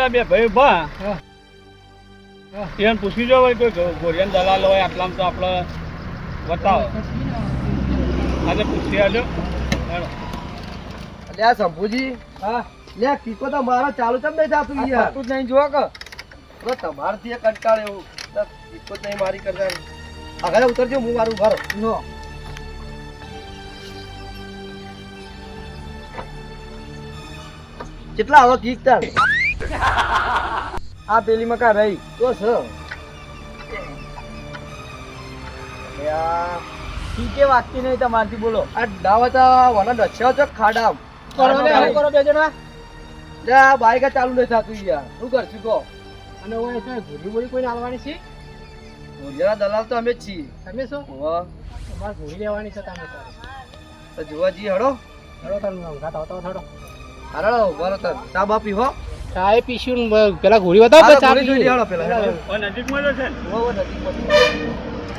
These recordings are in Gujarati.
પેલા બે ભાઈ ઊભા. એને પૂછી જો ભાઈ કોઈ ગોરિયન દલાલ હોય આટલામાં તો આપણે બતાવો. આજે પૂછી આજો. હેલો. આ શંભુજી હા. લે કીકો તો મારો ચાલુ ચમ નહીં થાતું યાર? તું જ નહીં જો કે. તો તમારથી એક કંટાળ એવું. કીકો જ નહીં મારી કરતા આગળ ઉતરજો હું મારું ભરો નો કેટલા આવો કીક તાર? આ પેલી મકા રહી. તો છે અલ્યા, ઠીકે વાગતી નહીં તમારથી બોલો. આ ડાવાતા વાના ડચ્યા છો ખાડા કરો કરો બે જણા. લે આ બાઈક ચાલુ નહીં થાતું યાર. શું કરશું કહો? અને ઓય છે ઘોડી બોડી કોઈને આલવાની છે? ભોજના દલાલ તો અમે જ છીએ. તમે શું વાહ, તમારે ઘોડી લેવાની છે તમે તો જોવા જઈએ હડો. હડો તમે ઊંઘા થાવ હડો. હડો હરડો બરો તર. ચા બાપી પીવો ચાય પીશું પેલા ઘોડી બતાવો ઘોડી જોઈ પેલા. નજીકમાં જ છે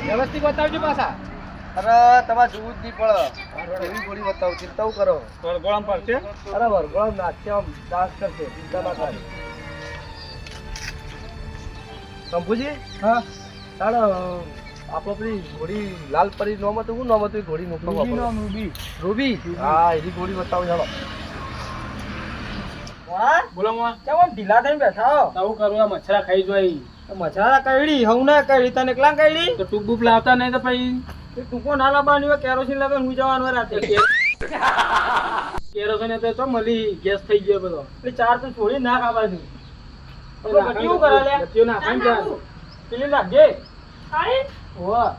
વ્યવસ્થિત બતાવજો પાછા. અરે તમારે જોવું જ નહીં પડે. એવી ગોળી બતાવું ચિંતા કરો? વરઘોડામાં પડશે અરે વરગોળામ નાચશે આમ ડાન્સ કરશે ચિંતા ના થાય. શંભુજી? હા. ચાલો આપણો પેલી ઘોડી લાલ પરી નોમ હતું શું નોમ હતું એ ઘોડી મૂકવા રૂબી રૂબી. રૂબી? હા એની ઘોડી બતાવું ચાલો. બોલો માં. કેમ આમ ઢીલા થઈને બેઠા હો? આવું કરું મચ્છરા ખાઈ જોઈ. મચ્છરા કઈડી હું ના કઈડી તને એકલા કઈડી? તો ટૂંક બૂપ લાવતા નહીં તો પછી? ટૂંકો ના લાવવાની હોય કેરોસીન લાવે હું જવાનું રાતે. કેરોસીન તો તો મળી ગેસ થઈ ગયો બધો. એટલે ચાર તો છોડી ના ખાવાનું. કેવું કરે લે? ગતિઓ ના ખાઈ જાય પેલી નાખજે હોવા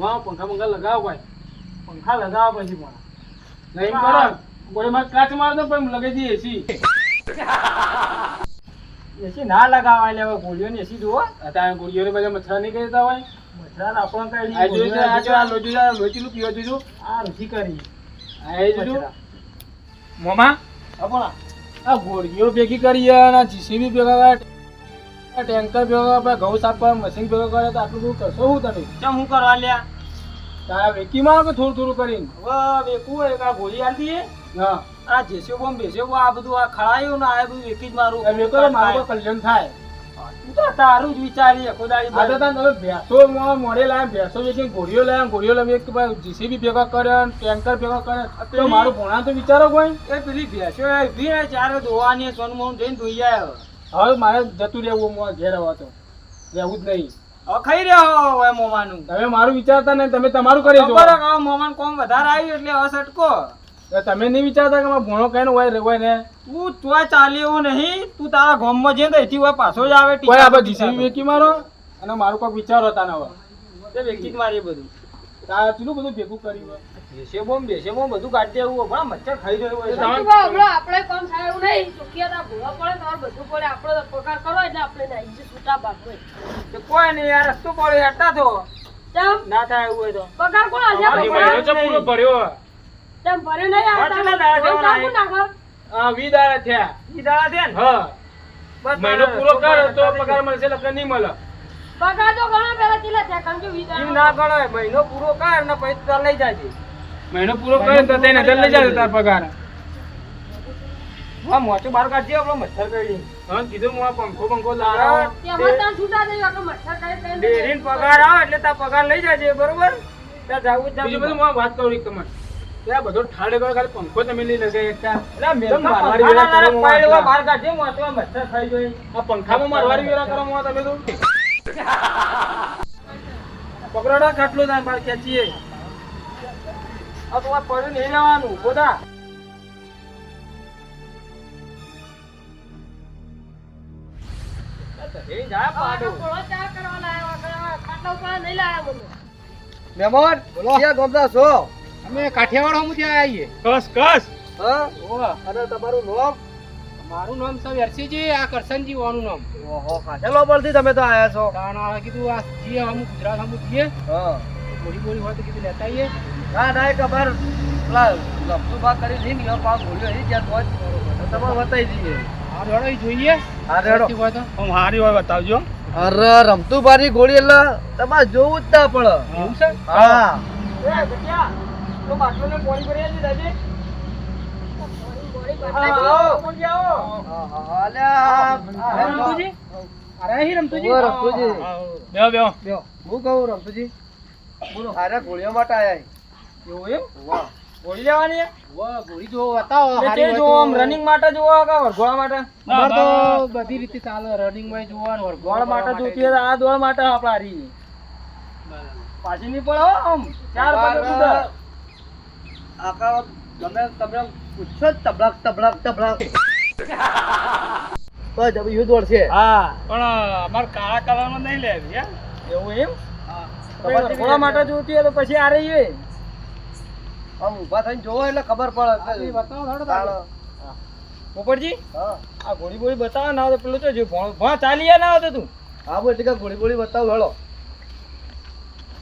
વાહ પંખા પંખા લગાવ ભાઈ. પંખા લગાવ પછી પણ. નહીં કરો કોઈ મારે કાચ માર દો પણ લગાઈ દઈએ એસી એસી ના લગાવાય લે હવે ગોળીઓ ને એસી જુઓ. અત્યારે ગોળીઓને બધા મચ્છરા નહીં કરતા હોય. મજરા આપણને આ કઈડી આ જો આ લોચી લોચીનું પીવા જોયું. આ નથી કરી. આ એ જોયું. મોમા? આપણા. આ ગોળીઓ ભેગી કરી અને જીસીબી ભેગા કરે ટેન્કર ભેગા કરે ઘઉં સાફ કરે મશીન ભેગા કરે તો આટલું બધું કરશો હું તમે? ચમ હું કરવા લ્યા? તારા વેકીમાં કે થોડું થોડું કરીને? હવે વેકું એક આ ગોળી આલી દઈએ. હા. આ જેસ્યો બોમ બોમ આ બધું આ ખળાયું ને આ બધું વેકી જ મારું એ વેકો મારું કલ્યાણ થાય. તું તો તારું જ વિચારી આખો દાડી આ તો તમે ભેંસો મોડે લાયા ભેંસો વેચીને ઘોડીઓ લાયા ઘોડીઓ લાવી એક ભાઈ જીસીબી ભેગા કરે ટેન્કર ભેગા કરે તો મારું ભોણા તો વિચારો કોઈ? એ પેલી ભેંસો ને ચારે દોવાની સોનમોહન જઈને ધોઈ આવ્યો હવે મારે જતું રહેવું મો ઘેર હવે તો. રહેવું જ નહીં. હવે ખાઈ રહ્યો હોય મોમાનું. તમે મારું વિચારતા નહીં તમે તમારું કરી દો કે હવે મોમાન કોમ વધારે આવ્યું એટલે હવે સટકો. તમે નહીં વિચારતા કે ભણો કઈ હોય રે- હોય ને? તું તોય ચાલી એવું નહીં તું તારા ગામમાં જઈને તો એથી હોય પાછો જ આવે કોઈ આપણે જીસીબી વેકી મારો? અને મારું કોઈ વિચાર હતા હવે તે વ્યક્તિ જ મારી બધું. તાર તું બધું ભેગું કર્યું હોય. બેસે બોમ બેસે બોમ બધું કાઢી દેવું પણ મચ્છર ખાઈ રહ્યું હોય. તમે- સંજુભા, હમણાં આપણે કામ થાય એવું નહીં. ચોકિયાદાર ભૂવા પડે તમારે બધું પડે. આપણો પગાર કરો એટલે આપણે નાઈ છૂટા ભાગો તો કોઈ નહીં યાર રસ્તો પડે હેઠા તો. ના થાય એવું હોય તો. પગાર કોણ આજે પૂરો ભર્યો. ભરે નહીં આવતા. થયા. થયા હા. મહિનો પૂરો કર તો પગાર મળશે એટલે નહીં મળે. પગાર તો ઘણા પહેલા ચીલા થયા? કારણ કે વીસ ના ગણાય. મહિનો પૂરો કર ને પછી તાર લઈ જાજે. મહિનો પૂરો કરે તો તેને હજાર લઈ જાય તાર પગાર. હા મોચું બહાર કાઢજે આપણો મચ્છર કરી. હા કીધું હું પંખો પંખો તાર છૂટા મચ્છર ડેરીન પગાર આવે એટલે તાર પગાર લઈ જાજે બરોબર? ત્યાં જાવું જ બીજું બધું હું વાત કરું એક તમને ત્યાં બધો ઠાડે કરો ખાલી પંખો તમે નહીં લગાવી એકતા એટલે મેં મારવાડી પંખાના કરો મોં બહાર કાઢજે મોચું મચ્છર ખાઈ જોઈ. આ પંખામાં મારવાડી વેલા કરો મોં તમે તો. પકડોડા ખાટલો થાય બહાર ખેંચીએ. આ તો આ પડ્યું નહીં લેવાનું જાય મને મહેમાન ક્યાં ગમતા છો? અમે કાઠિયાવાડ હું ત્યાં આવીએ. કસ કસ? હા? અને તમારું નામ? મારું નામ છે વેરસીજી આ કરશનજી વાનું નામ. ઓહો કાઠેલો પરથી તમે તો આયા છો. તાણા કીધું આ જીએ હમ ગુજરાત હમ જીએ હા. બોલી બોલી હોય તો કીધું લેતા આવીએ. ના ના એ ખબર પેલા લપસુ ભાગ કરી લીધી ને પાક ભૂલ્યો એ જ્યાં તો જ. તમારે બતાવી દઈએ. આ રેડો જોઈએ. હા રેડો હોય તો હું. હારી હોય બતાવજો. અરે રમતું બારી ગોળી એટલે તમારે જોવું જ ના પડે. એવું છે? હા. તો બાટલો ને પોણી આજી દાદી ગોળીઓ માટે આયા એવું એમ? ગોળી લેવાની છે? ગોળી બતાવો જોવો કે વરઘોડા માટે? તો બધી રીતે ચાલે રનિંગમાં જોવાનું દોડ માટે જોઈતી આ દોડ માટે આપણે હારી. પાછી નહીં પડે આમ. ચાર પગે. આકા તમે તમે પૂછો તબલક તબલક તબલક. બસ હવે યુદ્ધ દોડ હા. પણ અમાર કાળા કલરમાં નહીં લેવી હે? એવું એમ? પછી થોડા માટે જોતી હોય તો પછી આ રહીએ. આમ ઊભા થઈને જોવો એટલે ખબર પડે. બતાવો. પોપટજી હા. આ ગોળી ગોળી બતાવો ના તો પેલું તો જો ભણ ભણ ચાલી ના હોય તો તું. હા બોલ ટીકા ગોળી ગોળી બતાવો હેલો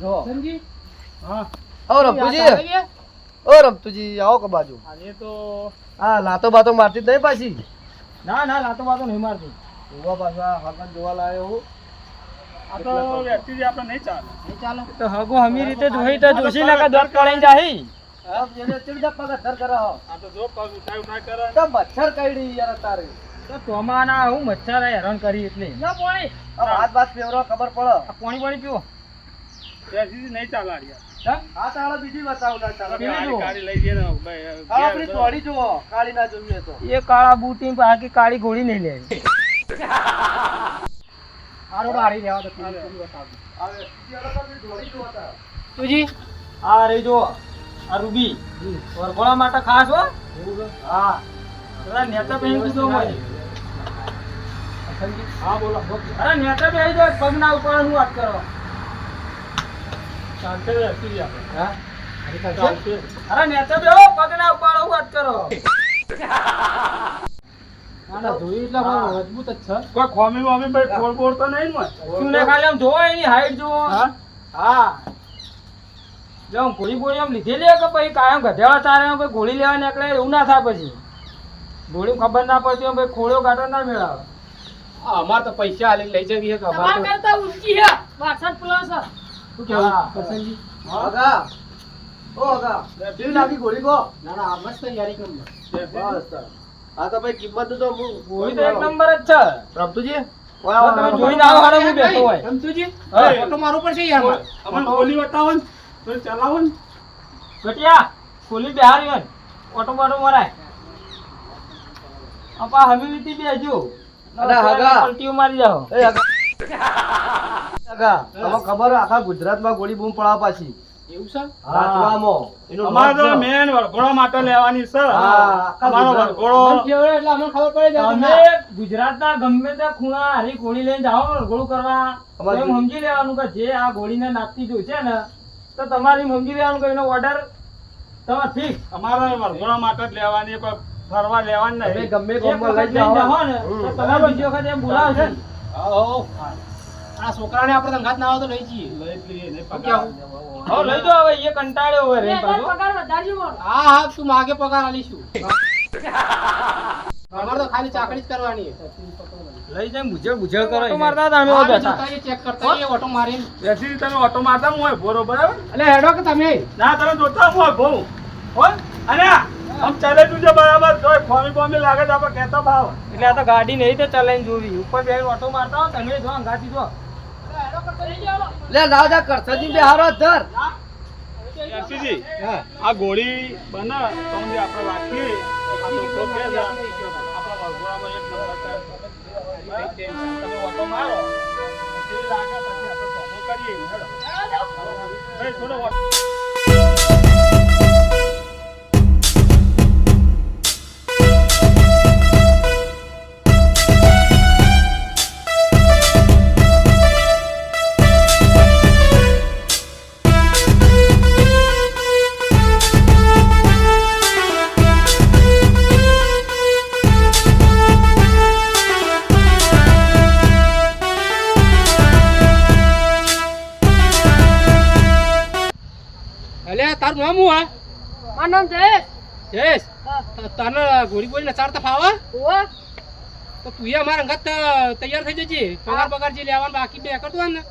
જો. સમજી હા. ઓ રમતુજી ઓ રમતુજી આવો કે બાજુ. આજે તો હા લાતો બાતો મારતી જ નહીં પાછી? ના ના લાતો બાતો નહીં મારતી. જોવા પાછા આ હગન જોવા લાયો હું. આ તો વ્યક્તિ આપણે નહીં ચાલે. નહીં ચાલે. તો હગો હમી રીતે જોઈ તો જોશી નાકા દોત કળાઈ જાહી. હા એને ચીડતા પગ ધર કરો આ તો જો પગ ઉઠાય ઉઠાય કરે. તો મચ્છર કઈડી યાર તારે. તો તોમાના હું મચ્છર હેરાન કરી એટલે. ના પોણી. આ વાત વાત પેવરો ખબર પડે. પાણી પાણી પીવો. ત્યાંથી નહીં ચાલે આ રહ્યા. હા? આ તાળા બીજી બતાવો ના કાળી લઈ જઈએ ને ભાઈ, આ આપણી થોડી જુઓ કાળી ના જોઈએ તો. એ કાળા બૂટી બાકી કાળી ગોળી નહીં લેવી તો બતાવો. તુજી? આ રહી જો આ રૂબી. વરઘોડા માટે ખાસ હો. હા. નેતા બેહી કીધું હા બોલો. અરે નેતા બેહી જો પગ ઉપર હું વાત કરો શાંતિ રહેતી રહી આપણે. હા શાંતિ. અરે નેતા બેહો પગ ના વાત કરો. મજબૂત જ છે. કોઈ ખોમી બોમી ભાઈ ખોળ બોળ તો નહીં ને શું ને ખાલી આમ જોવો એની હાઈટ જોવો હા? હા. જો આમ ગોળી ગોળી આમ લીધેલી કે પછી કાયમ ગધેડા ગોળી લેવા નીકળે એવું ના થાય પછી. ગોળી ખબર ના પડતી હોય ખોળ્યો કાઢો ના મેળાવે. અમાર તો પૈસા આલી લઈ જવી છે તમારા કરતા ઊંચી છે. 62 પ્લસ છે. શું કેવું કરશનજી? અગા. ઓ અગા. કેવી લાગી ગોળી કો ના ના મસ્ત તૈયારી કરી બસ આ તો ભાઈ કિંમત તો હું તો એક નંબર જ છે. રમતુજી તમે જોઈને આવો હારે હું બેઠો હોય. રમતુજી હા. ફોટો મારવો પડશે યાર અમને ગોલી બતાવો ને તો ચલાવો ને. ઘટિયા ખોલી બેહારી હોય ઓટો બોટો મરાય. આપા હમી વીતી બેજો અરે હગા. પલટીઓ મારી જાઓ. એ ખબર આખા ગુજરાતમાં ગોળી બૂમ પડાવ પાછી. એવું છે? અમારે છે. મેન વરઘોડા માટે લેવાની છે. વરઘોડો તમે ગુજરાતના ગમે તે ખૂણા હારી ગોળી લઈને જાઓ ગોળું કરવા. એમ સમજી લેવાનું કે જે આ ગોળીને નાખતી જોઈશે ને તો તમારે સમજી લેવાનું કે એનો ઓર્ડર તમારે ફિક્સ અમારા વરઘોડા માટે જ લેવાની કોઈ ફરવા લેવાની નહીં. ગમે લઈ જાઓ. ને તમે બીજી વખત એમ બોલાવશે આ છોકરાને આપણે ના આવે તો લઈ જઈએ. લઈ લઈએ પગાર. હવે લઈ જાઓ હવે એ કંટાળ્યો હોય રે પગાર વધારજો હા હા તું માગે પગાર આલીશું? અમારે તો ખાલી ચાકડી જ કરવાની લઈ જાય બુજળ બુજળ કરો ઓટો મારતા હતા અમે બેઠા. ચેક કરતા એ ઓટો મારી બેસી તમે ઓટો મારતા હું હોય બરોબર. એટલે હેડો કે તમે? ના તમે જોતા હું હોય ભો હો અને આમ ચાલે તું છે બરાબર? તો ફોમી બોમી લાગે તો આપણે કહેતા ભાવ. એટલે આ તો ગાડી નહીં તો ચલાઈને જોવી. ઉપર બે ઓટો મારતા હો તમે જો અંગાથી જો. લે ના જા કરસજી બે હારો ધર. આ ગોળી બને તો જે આપણે રાખીએ આ તો તો કે આપણા વરઘોડામાં એક નંબર છે. તમે ઓટો મારો. જે લાગે પછી આપણે કરીએ. થોડો તો એ અમારા અંગત તૈયાર થઈ જજે. પગાર પગાર જે લેવાનું બાકી બે કરતો ને.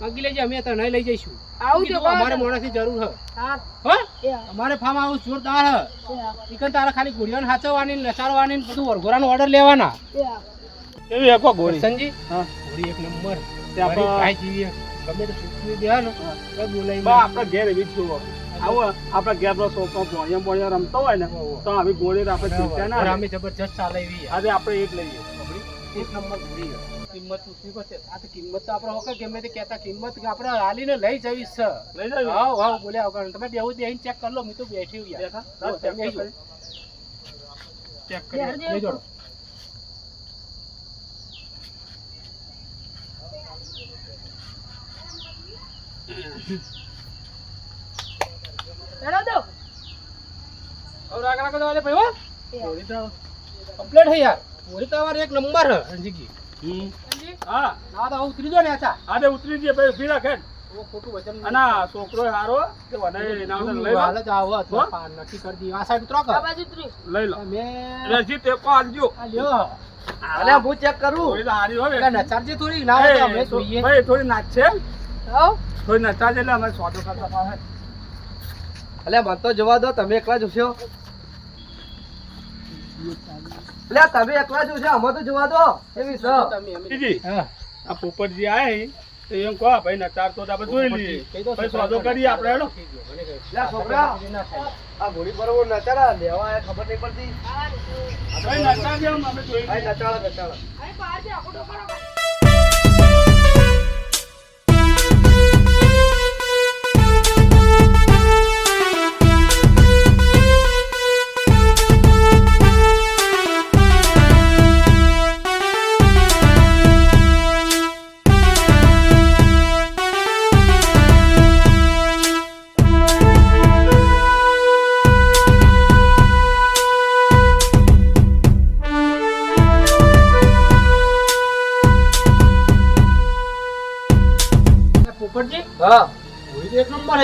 બાકી લેજે અમે તને લઈ જઈશું. આવું કીધું જો અમારે મોણાથી જરૂર હા. હો. એ. હા, અમારે ફાર્મ હાઉસ જોરદાર હ. એ. હા, ખાલી ઘોડીઓને હાચવવાની ને નચાડવાની ને બધું વરઘોડાનો ઓર્ડર લેવાના. એ. હા. ગોળી? સંજી? હા. ઘોડી એક નંબર. આપણે- જીવીએ. ગમે તે બા ઘેર એવી જ જોવો. આવું આપણા ઘેર પેલો છોકરો ભોણિયા ભોણિયા રમતો હોય ને તો આવી ગોળી આપણે ચિંતા ના રહે. જબરજસ્ત ચાલે એવી આજે આપણે એ લઈએ. એક નંબર ઘોડી કિંમત પૂછવી પડશે આ તો કિંમત તો આપણે હોકે ગમે તે કહેતા કિંમત કે આપણે હાલીને લઈ જવી છે. લઈ જાવ? હા હાવ બોલ્યા વગર. તમે બેહું બેહીને ચેક કરી લો મેં તો બેઠી હું યાર ચેક કરી. ચેક બેહજો. કરી લઈ જોડો હો. હા. કમ્પ્લીટ હે યાર. ઘોડી તો એક નંબર હે રણજીતજી. હમ. હા. ના તો ઉતરી જો ને આચા આજે ઉતરી જઈએ ભાઈ ઊભી રાખે ઓ ખોટું વજન અને છોકરો હારો કે વધારે નામ લઈ હાલ જ આવો તો નક્કી કરી દી આ સાઈડ ઉતરો આ કર બાજુ ઉતરી. લઈ લો. મેં રજી ટેકો આલજો આ લ્યો. અલ્યા હું ચેક કરું. થોડી હારી હોય એટલે નચારજે થોડી ના હોય તો અમે જોઈએ. ભાઈ થોડી નાચ છે હાવ. થોડી નચાજે એટલે અમે સોદો કરતા પાછા અલ્યા મને તો જવા દો તમે એકલા જોશો અલ્યા તમે એકલા જોશો અમે તો જોવા દો. એવી છે તમે અમે- બીજી હા. આ પોપટજી આય તો એમ કહો ભાઈ નચાર તો આપણે જોઈ લઈએ. ભાઈ સ્વાદો કરીએ આપણે હેડો. છોકરા. આ ઘોડી પર નચારા લેવા આયા ખબર નહીં પડતી. ભાઈ નચાર અમે જોઈ આ નચાળા નચાળા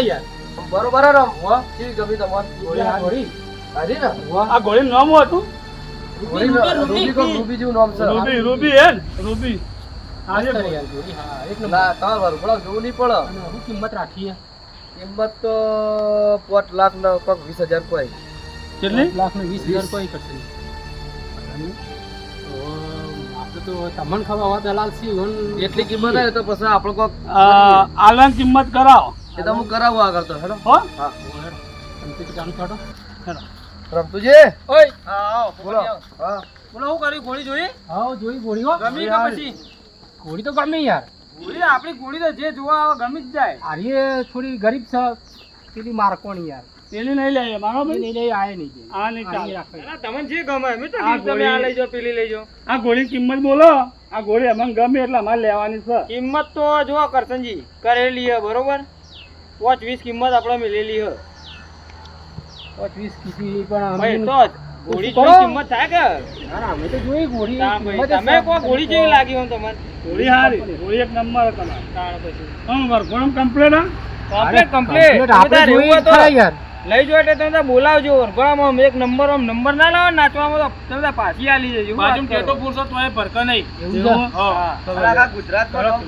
તો એક નંબર હે યાર બરોબર રમ. હો કેવી ગમી તમારી ઘોડી આ ઘોડી હારી ને? આ ગોળીનું નામ હતું? રૂબી રૂબી જેવું નામ છે. Ruby Ruby hey Ruby. હા મસ્ત એ હે યાર ઘોડી હા એક નંબર. ના તમારે વરઘોડા જોવું નહીં પડે. અને શું કિંમત રાખી કિંમત તો પાંચ લાખ ને કોક વીસ હજાર કોઈ. કેટલી? લાખ ને વીસ હજાર કોઈ કરશે. તો તમને ખબર હોય દલાલ સી એટલી કિંમત આવે તો પછી આપણે કોક આ આલન કિંમત કરાવો. એ તો હું કરાવું આગળ તો હેડો. હો? હા. અંતિમ કામ છોડો હેડો. રમતુજી? ઓય. હા આવો બોલો. હા. બોલો હું કરી ઘોડી જોઈ? હા જોઈ ઘોડી હો. ગમી કે પછી? ઘોડી તો ગમી યાર. ઘોડી આપણી ઘોડી તો જે જોવા આવે ગમી જ જાય. આર્ય થોડી ગરીબ છે. પેલી મારકોણી યાર. પેલી નહીં લઈએ મારો ભાઈ? નહીં લઈ આય નહીં આ નહીં ચાલે. રાખે. તમને જે ગમે મેં તો આ તમે આ ગોળી- લઈ જાઓ પેલી લઈ જાઓ. આ ગોળી કિંમત બોલો. આ ગોળી અમને ગમે એટલે અમારે લેવાની છે. કિંમત તો જો કરસનજી કરેલી છે બરોબર? પાંચ વીસ કિંમત આપણે મિલેલી પાંચ વીસ કીધી પણ તો ઘોડી જેવી કિંમત થાય કે? ના ના અમે તો જોઈ ઘોડી તાણ ભાઈ, કિંમત જ તમે કોઈ ઘોડી જેવી લાગી હોય તમને ગોળી હારી. ગોળી એક નંબર તમારે તાણ પછી. હમ વરઘોડું કમ્પ્લીટ હા. અરે, કમ્પ્લીટ કમ્પ્લીટ આપણે જોઈ જ યાર. લઈ જો એટલે તમે બોલાવજો. વરઘોડામાં એક નંબર આમ નંબર ના લાવો નાચવામાં તો તમે પાછી આલી જજો. બાજુ કેતો પૂરશો તો એ ભરકા નહીં. એવું? હા. ગુજરાતમાં નામ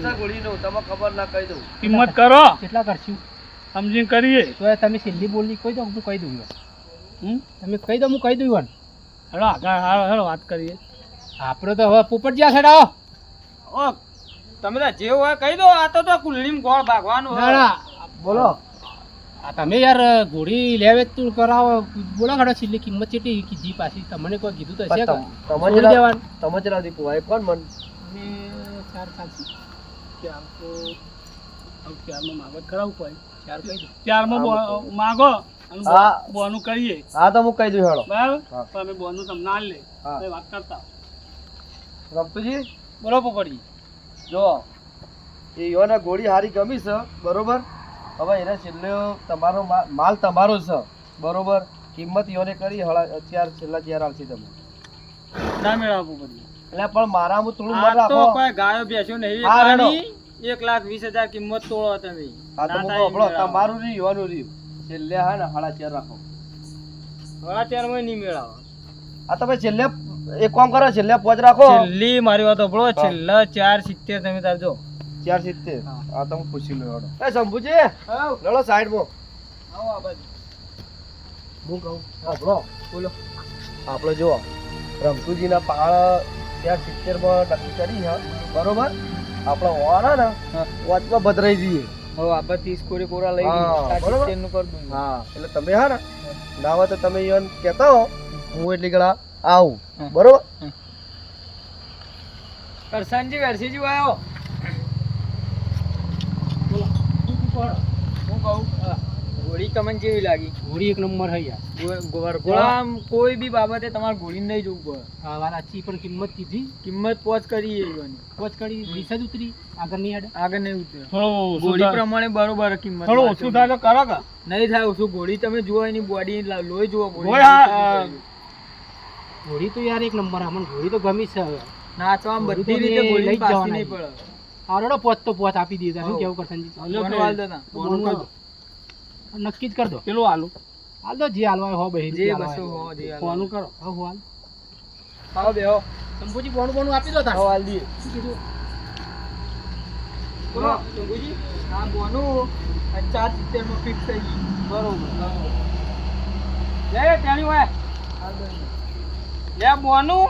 તમે ખબર ના કહી દઉં. કિંમત કરો. કેટલા કરશું? સમજીને કરીએ. તો તમે સિંધી બોલી કહી દો હું કહી દઉં યાર. હમ? તમે કહી દો હું કહી દઉં પણ હેડો આગળ હાલો હેડો વાત કરીએ. આપણે તો હવે પોપટ જ્યાં છેડાવો ઓ તમે તાર જે હોય કહી દો આ તો તો કુલડીમ ગોળ ભાગવાનું ના ના બોલો. આ તમે યાર ઘોડી લેવે તું કરાવો. બોલો કાઢો છેલ્લી કિંમત ચેટી કીધી પાછી. તમને કોઈ કીધું તો છે તમે જ દેવાનું. તમે જ રાધી કોણ મન? ચાર કે આમ તો ચારમાં માગો કરાવવું પડે. ચાર કહી ચારમાં માગો અને બોનું કરીએ. હા તો હું કહી દઉં હેડો. બરાબર? તો અમે બોનું તમને ના લે. વાત કરતા રમતુજી? બોલો પોપડી જો એ યોને ગોળી હારી ગમી છે બરોબર? હવે એને છેલ્લે તમારો માલ તમારો છે બરોબર? કિંમત યોને કરી હળા અત્યાર છેલ્લા ચાર આવશે તમે. ના મેળવા પોપડી એટલે પણ મારામાં થોડું રાખો. ગાયો બેસ્યો નહીં એક લાખ વીસ હજાર કિંમત તોડો તમે. આ તો મૂકો તમારું રહ્યું છેલ્લે હા ને હાડા ચાર રાખો. હાડા ચેરમાં નહીં મેળાવો. આ તમે છેલ્લે એક કામ કરો છેલ્લે પોચ રાખો. છેલ્લી મારી વાત સાંભળો છેલ્લે ચાર સિત્તેર તમે તારજો ચાર સિત્તેર? આ તમે પૂછી લો. એ શંભુજી લડો સાઈડમાં આવો આ બાજુ. હું કહું? આપણો બોલો. આપણે જુઓ રમતુજીના પાળ ત્યાં સિત્તેરમાં નક્કી કરી હા બરોબર? આપણે હોવાના ને વચમાં ભદરાઈ જઈએ. હવે આપણે ત્રીસ કોરી કોરા લઈ બરોબર. સિત્તેરનું કરી દઉં. હા એટલે તમે હા ને ના હોય તો તમે ઈવન કહેતા હો હું એટલી ગળા આવું. બરોબર? કરસનજી વેરસીજી આવ્યો હું કહું? ગોળી તમને કેવી લાગી? ઘોડી એક નંબર હે યાર. ગોળામ કોઈ બી બાબતે તમારે ગોળી નહીં જોવું પડે. આ વાત સાચી પણ કિંમત કીધી. કિંમત પોચ કરી એવાની પોચ કરી વીસ જ ઉતરી આગળ નહીં હેડે આગળ નહીં ઉતરે. થોડો ગોળી પ્રમાણે બરોબર કિંમત થોડો ઓછું થાય તો કરો. કા. નહીં થાય ઓછું. ગોળી તમે જુઓ એની બોડી લોહી જુઓ ઘોડી તો યાર એક નંબર અમને ઘોડી તો ગમી છે હવે. નાચવામાં બધી તો રીતે લઈ જ નહીં પડે. આરોડો પોચ તો પોચ આપી દીધા. શું કેવું કરશે બોનું હાલ દો ના. બોનું કર દો. નક્કી જ કરજો પેલું આલુ હાલ તો જે હાલવાય હો બહેન જે બસો હો જે હાલ. ફોનું કરો. હો હાલ. આવો બેહો શંભુજી બોનું બોનું આપી દો તા હો હાલ દઈએ શું કીધું? બોલો શંભુજી. આ બોનું. ચાર સિત્તેરમાં ફિક્સ થઈ ગઈ બરોબર લે ત્યાંની હોય. લે બોનું.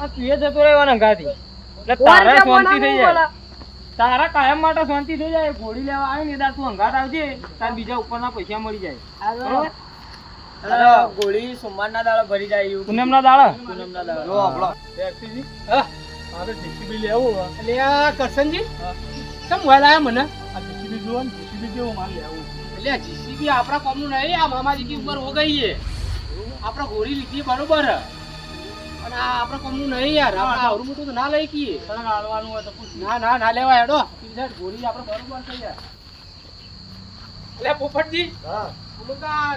આ તું એ જતો રહેવાના નંગાથી એટલે તારે શાંતિ થઈ જાય. તારા કાયમ માટે શાંતિ થઈ જાય ગોળી લેવા આવે ને તાર તું અંગાત આવજે તાર બીજા ઉપરના પૈસા મળી જાય. ગોળી સોમવારના દાડા ભરી જાય એવું. પૂનમના દાડા? પૂનમના દાડા. જો આપણો ટેક્સીજી હા. મારે જીસીબી લેવું. એટલે આ કરશનજી? કેમ આવ્યા મને? આ જીસીબી જુઓ ને જીસીબી જેવું માલ લેવું એટલે જીસીબી આપણા કોમનું નહીં આ મામાજી ઉપર હો ગઈ છે આપણે ઘોડી લીધી બરોબર. હે. અને આ આપણા કોમનું નહીં યાર. આપણે આવડું મોટું તો ના લઈ કીએ. તને હાલવાનું હોય તો પૂછ. ના ના ના લેવાય હેડો. ઈ ગોળી આપણે બરોબર થઈ યાર. એટલે પોપટજી. હા.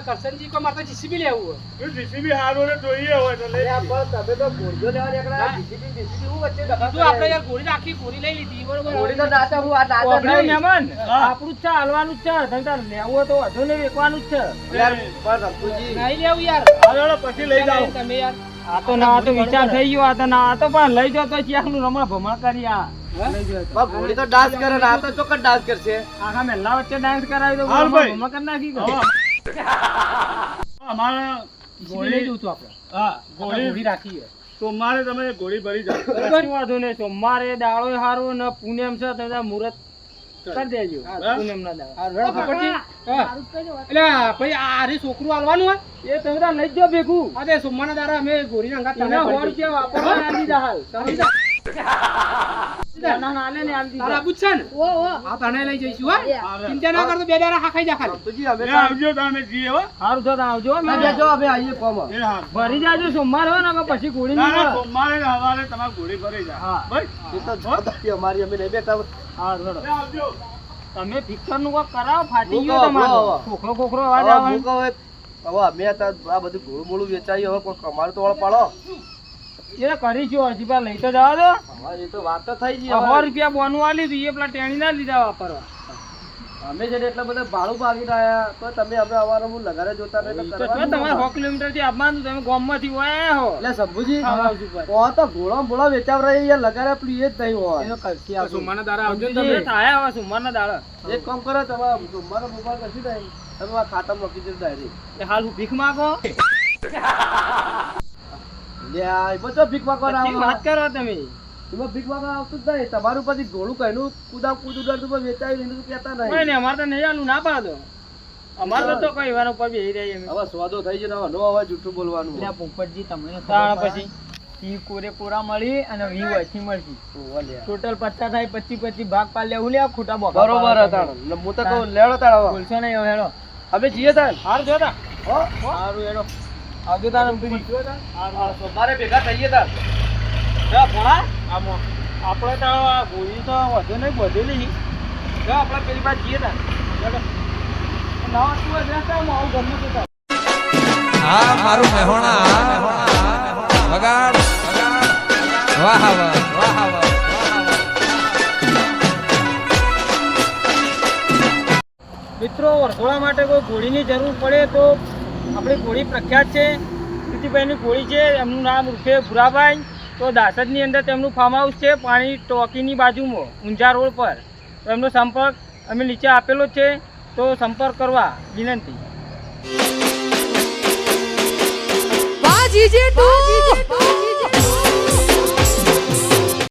કરશનજી કો મારે જીસીબી લેવું હે. જીસીબી હારું ને જોઈએ હોય તો લઈ પણ તમે તો ગોળીઓ લેવા નીકળ્યા. જીસીબી જીસીબી હું વચ્ચે દખલ કીધું આપણે યાર ઘોડી આખી ઘોડી લઈ લીધી. બરોબર. ગોળી તો નાચે હું આ નાચે આપણું નહીં. મહેમાન આપણું જ છે હાલવાનું જ છે. ધંધા લેવું તો વધુ નહીં વેચવાનું જ છે. યાર પણ રમતુજી નહીં લેવું યાર. હાલો પછી લઈ જાઓ. તમે યાર. આ તો ના તો વિચાર થઈ ગયો આ તો ના આ તો પણ લઈ જાઓ તો ચિયાનું રમણ ભમણ કરી આ. લઈ તો. પણ ગોળી તો ડાન્સ કરે આ તો ચોક્કસ ડાન્સ કરશે. આખા મહેલા વચ્ચે ડાન્સ કરાવી દો ભમણ કરી નાખી ગયો. અમારે ઘોડી લઈ ગોળી જવું આપણે. હા ગોળી રાખીએ સોમવારે તમે ગોળી ભરી જાઓ. વાંધો નહીં સોમવારે દાડો હારો ને પૂનમ છે તો મુહૂર્ત કરી દેજો. દાડા ભાઈ છોકરું આલવાનું હોય? એ તમે લઈ જ ભેગું. અરે સોમવારના દાડા અમે ગોરી ના, તને હારું ના, પછી મળે. સોમવારે તમારે ગોળી ભરી જાય અમારી અમે નહીં બેઠા. આવજો. તમે ફિક્સરનું કોક કરાવો ફાટી ગયો તમારો. ખોખરો ખોખરો અવાજ આવે. હવે. અમે આ બધું ઘોડું મોડું વેચાયું હવે કોઈ કમાડ તો વળ પાડો. એ કરીશું હજી લઈ તો જવા દો. એ તો વાત તો થઈ ગઈ સો રૂપિયા બોનું આલી હતું એ પેલા ટેણી ના લીધા વાપરવા અમે છે એટલા બધા ભાડું ભાગી રહ્યા તો તમે અમે અમારો હું લગારે જોતા નહીં તમારે સો કિલોમીટરથી આપવાનું તમે ગોમમાંથી હોય હો. એટલે શંભુજી હા, તો ઘોડો બોળા વેચાવ રહી લગારે પેલું એ જ નહીં હોય. સોમવારના દાડા આવજો તમે. થાય આયા હવે સોમવારના દાડા. એક કામ કરો તમારા સુમાનો મોબાઈલ કશું નહીં. તમે આ ખાતામાં મૂકી દેજો ડાયરી હાલ હું ભીખ માંગો? લે આ એમાં ભીખ માંગવા ના વાત કરો તમે. એમાં ભીખ માંગવા આવતું જ નહીં. તમારું પછી ઘોડું કહીનું કુદા કૂદ ઉડાડતું પણ વેચાયું નહીં કહેતા નહીં. નહીં અમારે તો નહીં આલું ના પાડો. અમારે તો કોઈ વાર ઉપર બેહી રહી હવે સ્વાદો થઈ ગયો હવે નો હવે જૂઠું બોલવાનું. એટલે પોપટજી તમને તાણ પછી? ઈ કોરે કોરા મળી અને વી વચ્ચી મળશે ટોટલ પચાસ થાય પચી પચી ભાગ પાડ લેવું લે ખોટા બોકા બરોબર હતા. હું તો કહું લેડો હવે બોલશો નહીં હવે હેડો. અમે જઈએ તાણ. હાર જોતા. હો. હારું હેડો. આવજો તાર હા, સોમવારે ભેગા થઈએ તાણ જા ભણા. આમો. આપણે તો આ ગોળી તો વધુ નહીં વધેલી જો આપણે પેલી બાજુ જઈએ તા ના શું છે હું આવું ગમે તે તાર. હા મારું મહેણા. વગાડ. વગાડ વાહ વાહ વાહ વાહ. મિત્રો વરઘોડા માટે કોઈ ગોળીની જરૂર પડે તો આપણી કોળી પ્રખ્યાત છે. કીર્તિભાઈની કોળી છે, એમનું નામ ઉર્ફે ભુરાભાઈ. તો દાસદની અંદર તેમનું ફાર્મ હાઉસ છે, પાણી ટોકીની બાજુમાં, ઊંઝા રોડ પર. તો એમનો સંપર્ક અમે નીચે આપેલો છે. તો સંપર્ક કરવા વિનંતી. વાજીજી ટુ